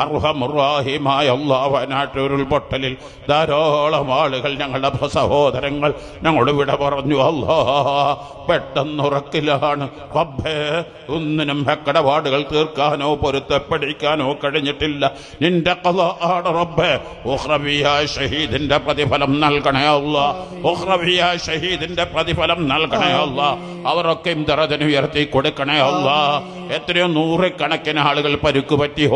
അർഹമുറാഹിമായ അള്ളാഹനാട്ടൂരിൽ പൊട്ടലിൽ ധാരാളം ആളുകൾ ഞങ്ങളുടെ സഹോദരങ്ങൾ ഞങ്ങളുടെ വിട പറഞ്ഞു അല്ലാ പെട്ടെന്നുറക്കിലാണ്. റബ്ബേ ഒന്നിനും ഹക്കടപാടുകൾ തീർക്കാനോ പൊരുത്തപ്പെടിക്കാനോ കഴിഞ്ഞിട്ടില്ല. നിന്റെ കഥ റബ്ബേ. ഉഹ്റബിയായ ഷഹീദിന്റെ പ്രതിഫലം നൽകണേ അല്ല. ഷഹീദിന്റെ പ്രതിഫലം നൽകണേ അല്ല. അവരൊക്കെയും ദറജന് ഉയർത്തി കൊടുക്കണേ അല്ല. എത്രയോ നൂറുകണക്കിന് ആളുകൾ പരുക്കുപറ്റി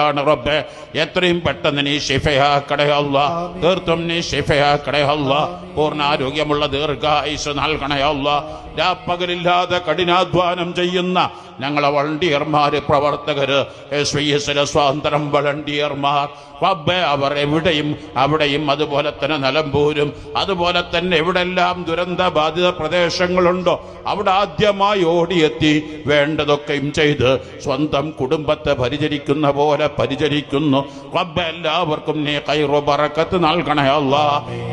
ഹോസ്പിറ്റലിലാണ് റബ്ബെ. എത്രയും പെട്ടെന്ന് നീ ഷിഫയാക്കടേ അല്ല. തീർത്തും നീ ഷിഫയാക്കടേ അല്ല. പൂർണ ആരോഗ്യമുള്ള ദീർഘായുസ് നൽകണേ അല്ല. രാപ്പകലില്ലാതെ കഠിനാധ്വാനം ചെയ്യുന്ന ഞങ്ങളെ വളണ്ടിയർമാര് പ്രവർത്തകര് എസ് വി എസിലെ സ്വാതന്ത്ര്യം വളണ്ടിയർമാർ റബ്ബെ അവർ എവിടെയും അവിടെയും അതുപോലെ തന്നെ നിലമ്പൂരും അതുപോലെ തന്നെ എവിടെല്ലാം ദുരന്ത ബാധിത പ്രദേശങ്ങളുണ്ടോ? അവിടെ ആദ്യമായി ഓടിയെത്തി വേണ്ടതൊക്കെയും ചെയ്ത് സ്വന്തം കുടുംബത്തെ പരിചരിക്കുന്ന പോലെ പരിചരിക്കുന്നു. റബ്ബെ എല്ലാവർക്കും നീ കൈറോ പറക്കത്ത് നൽകണേ അല്ല.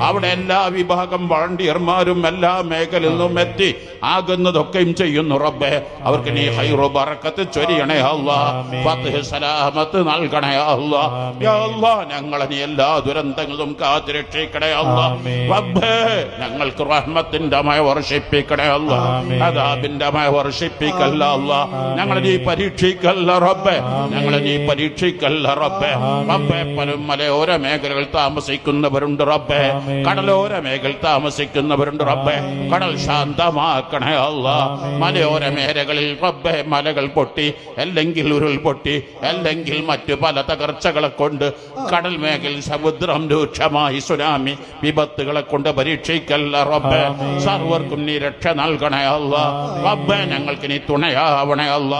അവിടെ എല്ലാ വിഭാഗം വളണ്ടിയർമാരും എല്ലാ മേഖലയിൽ നിന്നും എത്തി ആകുന്നതൊക്കെയും ചെയ്യുന്നു റബ്ബെ. അവർക്ക് നീ ഹൈറോ ബറക്കത്ത് ചൊരിയണേ അല്ല. ഫത്ഹ് സലാമത്ത് നൽകണേ അല്ല. യാ അല്ലാ ഞങ്ങളെ നീ എല്ലാ ദുരന്തങ്ങളും കാത്തുരക്ഷിക്കണേ അല്ല. റബ്ബേ ഞങ്ങൾക്ക് റഹ്മത്തിന്റെ മയ വർഷിപ്പിക്കണേ അല്ല. അദാബിന്റെ മഴ വർഷിപ്പിക്കല്ല അല്ല. ഞങ്ങളെ നീ പരീക്ഷിക്കല്ല റബ്ബേ. ഞങ്ങളെ നീ പരീക്ഷിക്കല്ല റബ്ബേ. റബ്ബേ പലും മലയോര മേഖലകൾ താമസിക്കുന്നവരുണ്ട് റബ്ബേ. കടലോര മേഖല താമസിക്കുന്നവരുണ്ട് റബ്ബേ. കടൽ ശാന്തമാക്കണേ അല്ല. മലയോര മേഖലകളിൽ റബ്ബേ മലകൾ പൊട്ടി അല്ലെങ്കിൽ ഉരുൾപൊട്ടി അല്ലെങ്കിൽ മറ്റു പല തകർച്ചകളെ കൊണ്ട് കടൽ മേഖലയിൽ സമുദ്രം രൂക്ഷമായി സുനാമി വിപത്തുകളെ കൊണ്ട് പരീക്ഷിക്കല്ല റബ്ബേ. സർവർക്കും നീ രക്ഷ നൽകണേ അല്ല. റബ്ബേ ഞങ്ങൾക്ക് നീ തുണയാവണേ അല്ല.